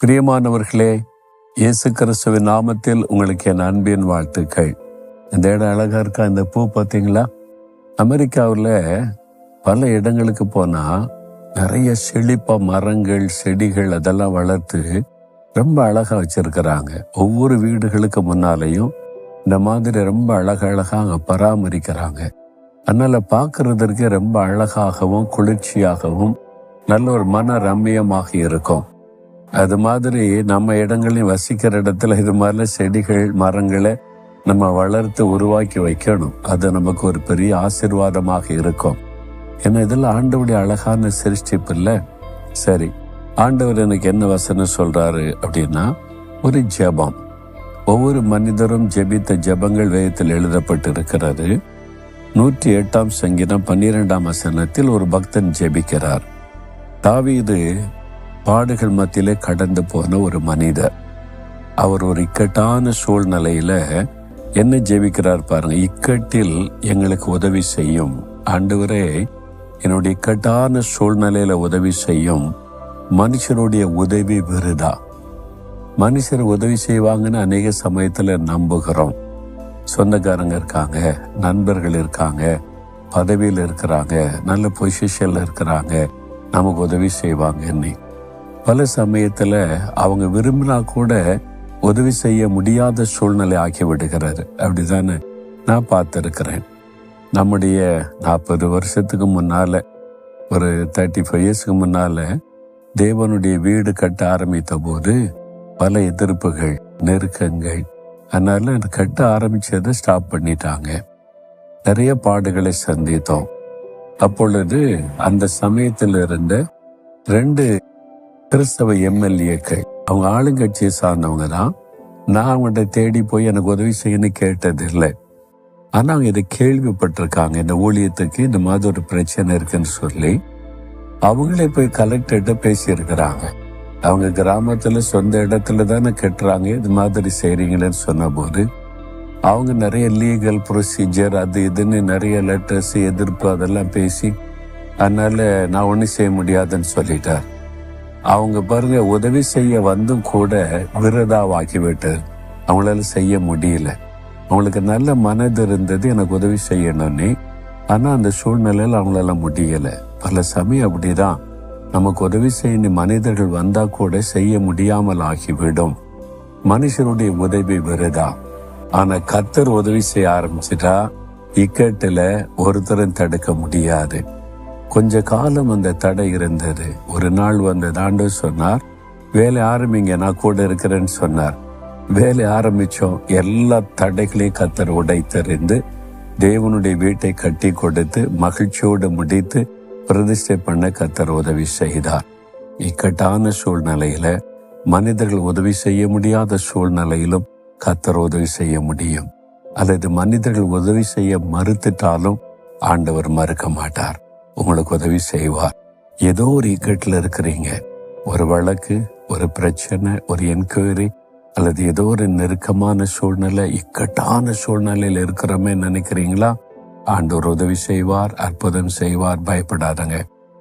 பிரியமானவர்களே இயேசு கிறிஸ்துவின் நாமத்தில் உங்களுக்கு என் அன்பின் வாழ்த்துக்கள். இந்த இடம் அழகா இருக்கா? இந்த பூ பார்த்தீங்களா? அமெரிக்காவில் பல இடங்களுக்கு போனா நிறைய செழிப்பாக மரங்கள் செடிகள் அதெல்லாம் வளர்த்து ரொம்ப அழகா வச்சிருக்கிறாங்க. ஒவ்வொரு வீடுகளுக்கு முன்னாலேயும் இந்த மாதிரி ரொம்ப அழகழகா அங்கே பராமரிக்கிறாங்க. அதனால பார்க்கறதற்கு ரொம்ப அழகாகவும் குளிர்ச்சியாகவும் நல்ல ஒரு மன ரம்மியமாக இருக்கும். அது மாதிரி நம்ம இடங்களையும் வசிக்கிற இடத்துல இது மாதிரிலாம் செடிகள் மரங்களை நம்ம வளர்த்து உருவாக்கி வைக்கணும். அது நமக்கு ஒரு பெரிய ஆசிர்வாதமாக இருக்கும். ஏன்னா இதில் ஆண்டவுடைய அழகான சிருஷ்டிப்பு இல்ல. சரி ஆண்டவர் எனக்கு என்ன வசனம் சொல்றாரு அப்படின்னா ஒரு ஜெபம். ஒவ்வொரு மனிதரும் ஜெபித்த ஜெபங்கள் வேதத்தில் எழுதப்பட்டு இருக்கிறது நூற்றி எட்டாம் சங்கீதம் பன்னிரெண்டாம் வசனத்தில் ஒரு பக்தன் ஜெபிக்கிறார். தாவீது பாடுகள் மத்தியிலே கடந்து போன ஒரு மனிதர். அவர் ஒரு இக்கட்டான சூழ்நிலையில என்ன ஜெபிக்கிறார் பாருங்க. இக்கட்டில் எங்களுக்கு உதவி செய்யும். ஆண்டவரே என்னுடைய இக்கட்டான சூழ்நிலையில உதவி செய்யும். மனுஷருடைய உதவி விருதா? மனுஷர் உதவி செய்வாங்கன்னு அநேக சமயத்துல நம்புகிறோம். சொந்தக்காரங்க இருக்காங்க நண்பர்கள் இருக்காங்க பதவியில் இருக்கிறாங்க நல்ல பொசிஷன்ல இருக்கிறாங்க. நமக்கு உதவி செய்வாங்கன்னு. பல சமயத்துல அவங்க விரும்பினா கூட உதவி செய்ய முடியாத சூழ்நிலை ஆக்கி விடுகிறாரு. அப்படிதானே நான் பார்த்துருக்கிறேன். நம்முடைய நாற்பது வருஷத்துக்கு முன்னால ஒரு தேர்ட்டி ஃபைவ் இயர்ஸ்க்கு முன்னால தேவனுடைய வீடு கட்ட ஆரம்பித்த போது பல எதிர்ப்புகள் நெருக்கங்கள் அதனால அது கட்ட ஆரம்பிச்சதை ஸ்டாப் பண்ணிட்டாங்க. நிறைய பாடுகளை சந்தித்தோம். அப்பொழுது அந்த சமயத்தில் இருந்த ரெண்டு கிறிஸ்தவ எம்எல்ஏக்கள் அவங்க ஆளுங்கட்சியை சார்ந்தவங்க தான். நான் அவங்கள்ட்ட தேடி போய் எனக்கு உதவி செய்யணும்னு கேட்டது இல்லை. ஆனா அவங்க இதை கேள்விப்பட்டிருக்காங்க. இந்த ஊழியத்துக்கு இந்த மாதிரி ஒரு பிரச்சனை இருக்குன்னு சொல்லி. அவங்களே போய் கலெக்டர்கிட்ட பேசியிருக்கிறாங்க. அவங்க கிராமத்துல சொந்த இடத்துல தானே கட்டுறாங்க. இது மாதிரி செய்றீங்களேன்னு சொன்னபோது அவங்க நிறைய லீகல் ப்ரொசீஜர் அது இதுன்னு நிறைய லெட்டர்ஸ் எதிர்ப்பு அதெல்லாம் பேசி அதனால நான் ஒன்றும் செய்ய முடியாதுன்னு சொல்லிட்டார். அவங்க பாருங்க உதவி செய்ய வந்தும் கூட விரதாவாக்கிவிட்டு அவங்களால செய்ய முடியல. அவங்களுக்கு நல்ல மனது இருந்தது எனக்கு உதவி செய்யணும்னு. ஆனா அந்த சூழ்நிலையில அவங்களால முடியல. பல சமயம் அப்படிதான். நமக்கு உதவி செய்ய மனிதர்கள் வந்தா கூட செய்ய முடியாமல் ஆகிவிடும். மனுஷருடைய உதவி விருதா? ஆனா கத்தர் உதவி செய்ய ஆரம்பிச்சிட்டா இக்கட்டுல ஒருத்தரும் தடுக்க முடியாது. கொஞ்ச காலம் அந்த தடை இருந்தது. ஒரு நாள் வந்த தாண்டு சொன்னார் வேலை ஆரம்பிங்க நான் கூட இருக்கிறேன்னு சொன்னார். வேலை ஆரம்பிச்சோம் எல்லா தடைகளையும் கத்தர் உடைத்தறிந்து தேவனுடைய வீட்டை கட்டி கொடுத்து மகிழ்ச்சியோடு முடித்து பிரதிஷ்டை பண்ண கத்தர் உதவி செய்தார். இக்கட்டான சூழ்நிலையில மனிதர்கள் உதவி செய்ய முடியாத சூழ்நிலையிலும் கத்தர் உதவி செய்ய முடியும். அல்லது மனிதர்கள் உதவி செய்ய மறுத்துட்டாலும் ஆண்டவர் மறுக்க மாட்டார். உங்களுக்கு உதவி செய்வார். ஏதோ ஒரு இக்கட்டில் இருக்கிறீங்க. ஒரு வழக்கு ஒரு பிரச்சனை ஒரு என்கொயரி அல்லது ஏதோ ஒரு நெருக்கமான சூழ்நிலை இக்கட்டான சூழ்நிலையில் இருக்கிறோமே நினைக்கிறீங்களா? ஆண்டவர் உதவி செய்வார் அற்புதம் செய்வார். பயப்படாதங்க.